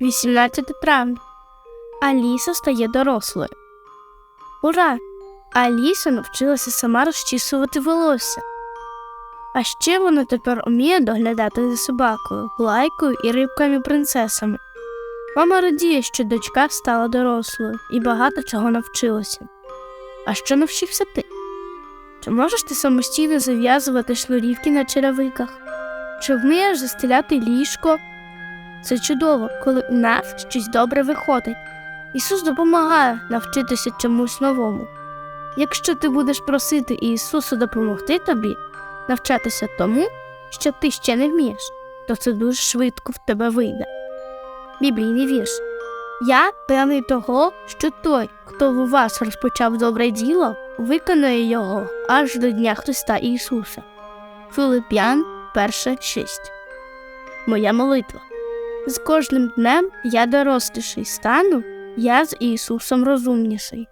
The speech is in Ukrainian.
18 травня. Аліса стає дорослою. Ура! Аліса навчилася сама розчісувати волосся. А ще вона тепер уміє доглядати за собакою, лайкою і рибками-принцесами. Мама радіє, що дочка стала дорослою і багато чого навчилася. А що навчився ти? Чи можеш ти самостійно зав'язувати шнурівки на черевиках? Чи вмієш застеляти ліжко? Це чудово, коли у нас щось добре виходить. Ісус допомагає навчитися чомусь новому. Якщо ти будеш просити Ісуса допомогти тобі навчатися тому, що ти ще не вмієш, то це дуже швидко в тебе вийде. Біблійний вірш. Я певний того, що той, хто у вас розпочав добре діло, виконує його аж до Дня Христа Ісуса. Филип'ян 1.6 Моя молитва. З кожним днем я доросліший стану, я з Ісусом розумніший.